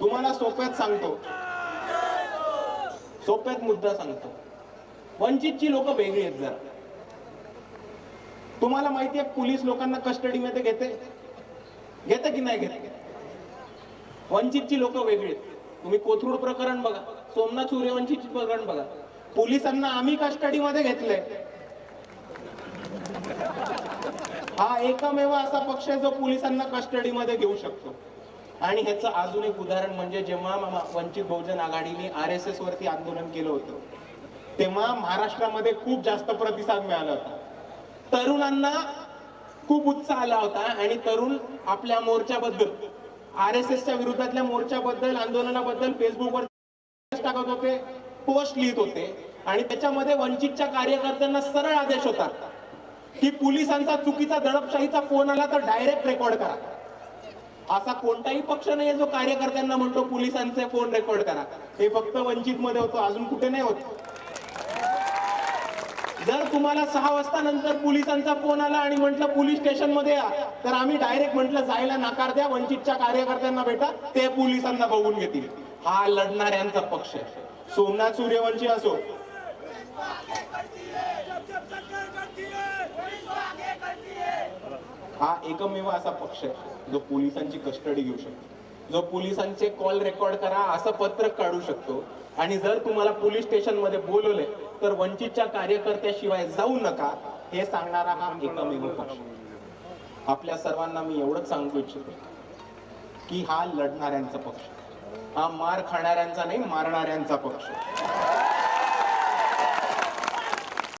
तुम्हाला सोप्यात सांगतो. सोप्यात मुद्दा सांगतो. वंचितची लोक वेगळी आहेत जरा. तुम्हाला माहिती आहे पोलीस लोकांना कस्टडीमध्ये घेते? घेते की नाही घेते? वंचितची लोक वेगळी आहेत. तुम्ही कोथरूड प्रकरण बघा. सोमनाथ सूर्यवंशीची प्रकरण बघा. पोलिसांना आम्ही कस्टडीमध्ये घेतलंय. हा एकमेव असा पक्ष आहे जो पोलिसांना कस्टडीमध्ये घेऊ शकतो. आणि ह्याचं अजून एक उदाहरण म्हणजे जेव्हा वंचित बहुजन आघाडीने आर एस एस वरती आंदोलन केलं होतं तेव्हा महाराष्ट्रामध्ये खूप जास्त प्रतिसाद मिळाला होता. तरुणांना खूप उत्साह आला होता आणि तरुण आपल्या मोर्चाबद्दल आर एस एसच्या विरोधातल्या मोर्चाबद्दल आंदोलनाबद्दल फेसबुकवर टाकत होते पोस्ट लिहित होते आणि त्याच्यामध्ये वंचितच्या कार्यकर्त्यांना सरळ आदेश होता की पोलिसांचा चुकीचा दडपशाहीचा फोन आला तर डायरेक्ट रेकॉर्ड करा. असा कोणताही पक्ष नाही जो कार्यकर्त्यांना म्हणतो पोलिसांचे फोन रेकॉर्ड करा. हे फक्त वंचित मध्ये होतो अजून कुठे नाही होत. जर तुम्हाला सहा वाजता नंतर पोलिसांचा फोन आला आणि म्हटलं पोलीस स्टेशनमध्ये या तर आम्ही डायरेक्ट म्हटलं जायला नकार द्या वंचितच्या कार्यकर्त्यांना भेटा ते पोलिसांना बघून घेतील. हा लढणाऱ्यांचा पक्ष आहे. सोमनाथ सूर्यवंशी असो. हा एकमेव असा पक्ष आहे जो पोलिसांची कस्टडी घेऊ शकतो. जो पोलिसांचे कॉल रेकॉर्ड करा असं पत्रक काढू शकतो. आणि जर तुम्हाला पोलीस स्टेशनमध्ये बोलवले तर वंचितच्या कार्यकर्त्याशिवाय जाऊ नका हे सांगणारा हा एकमेव पक्ष आपल्या सर्वांना मी एवढंच सांगू इच्छितो की हा लढणाऱ्यांचा पक्ष हा मार खाणाऱ्यांचा नाही मारणाऱ्यांचा पक्ष